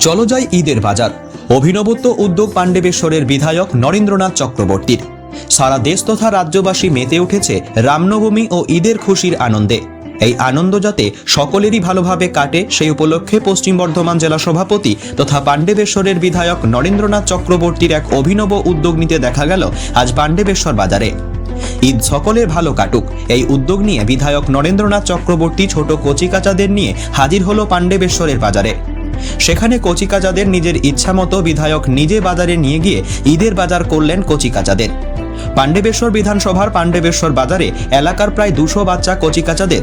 চলো যাই ঈদের বাজার। অভিনবত্ব উদ্যোগ পাণ্ডবেশ্বরের বিধায়ক নরেন্দ্রনাথ চক্রবর্তীর। সারা দেশ তথা রাজ্যবাসী মেতে উঠেছে রামনবমী ও ঈদের খুশির আনন্দে। এই আনন্দ যাতে সকলেরই ভালোভাবে কাটে, সেই উপলক্ষে পশ্চিম বর্ধমান জেলা সভাপতি তথা পাণ্ডবেশ্বরের বিধায়ক নরেন্দ্রনাথ চক্রবর্তীর এক অভিনব উদ্যোগ নিতে দেখা গেল আজ পাণ্ডবেশ্বর বাজারে। ঈদ সকলের ভালো কাটুক, এই উদ্যোগ নিয়ে বিধায়ক নরেন্দ্রনাথ চক্রবর্তী ছোট কচিকাচাদের নিয়ে হাজির হলো পাণ্ডবেশ্বরের বাজারে। সেখানে কচিকাজাদের নিজের ইচ্ছামতো বিধায়ক নিজে বাজারে নিয়ে গিয়ে ঈদের বাজার করলেন কচিকাচাদের। পাণ্ডবেশ্বর বিধানসভার পাণ্ডবেশ্বর বাজারে এলাকার প্রায় দুশো বাচ্চা কচিকাচাদের।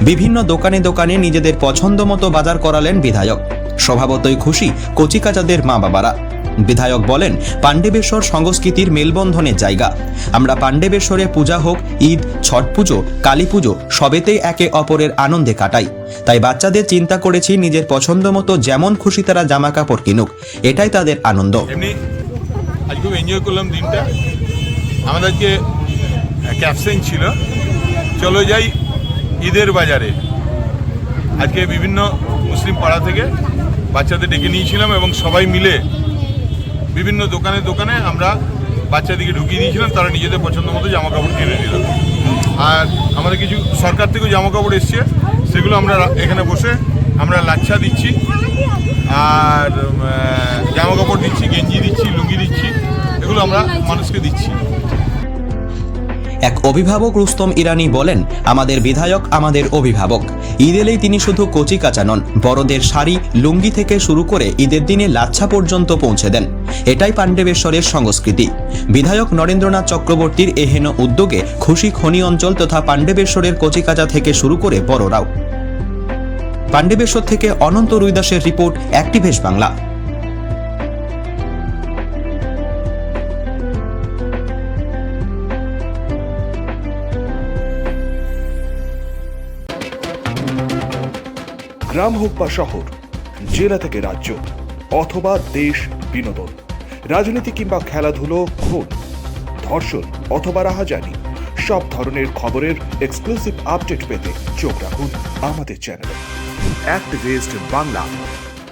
বিভিন্ন দোকানে দোকানে নিজেদের পছন্দ মতো বাজার করালেন বিধায়ক। স্বভাবতই খুশি কচিকাচাদের মা বাবারা বিধায়ক বলেন, পাণ্ডবেশ্বর সংস্কৃতির মেলবন্ধনের জায়গা। আমরা পাণ্ডবেশ্বরে পূজা হোক, ঈদ, ছট পুজো, কালী পুজো সবেতেই একে অপরের আনন্দে কাটাই। তাই বাচ্চাদের চিন্তা করেছি নিজের পছন্দ মতো যেমন খুশি তারা জামা কাপড় কিনুক, এটাই তাদের আনন্দ। এমনি আজ খুব এনজয় দিনটা। আজকে ছিল। চলো যাই ঈদের বাজারে। আজকে বিভিন্ন মুসলিম পাড়া থেকে বাচ্চাদের ডেকে নিয়েছিলাম এবং সবাই মিলে বিভিন্ন দোকানে দোকানে আমরা বাচ্চাদেরকে ঢুকিয়ে দিয়েছিলাম, তারা নিজেদের পছন্দ মতো জামা কাপড় কিনে নিল। আর আমাদের কিছু সরকার থেকেও জামা কাপড় এসছে, সেগুলো আমরা এখানে বসে আমরা লাচ্ছা দিচ্ছি, আর জামা কাপড় দিচ্ছি, গেঞ্জি দিচ্ছি, লুঙ্গি দিচ্ছি, এগুলো আমরা মানুষকে দিচ্ছি। এক অভিভাবক রুস্তম ইরানি বলেন, আমাদের বিধায়ক আমাদের অভিভাবক। ঈদ এলেই তিনি শুধু কচি কাঁচা নন, বড়দের শাড়ি, লুঙ্গি থেকে শুরু করে ঈদের দিনে লাচ্ছা পর্যন্ত পৌঁছে দেন। এটাই পাণ্ডবেশ্বরের সংস্কৃতি। বিধায়ক নরেন্দ্রনাথ চক্রবর্তীর এহেন উদ্যোগে খুশি খনি অঞ্চল তথা পাণ্ডবেশ্বরের কচিকাচা থেকে শুরু করে বড়রাও। পাণ্ডবেশ্বর থেকে অনন্ত রুইদাসের রিপোর্ট অ্যাক্টিভেশ বাংলা। গ্রাম হোক বা শহর, জেলা থেকে রাজ্য অথবা দেশ বিনোদন, রাজনীতি কিংবা খেলাধুলো, খুন, ধর্ষণ অথবা রাহাজানি, সব ধরনের খবরের এক্সক্লুসিভ আপডেট পেতে চোখ রাখুন আমাদের চ্যানেলে অ্যাক্টিভিস্ট বাংলা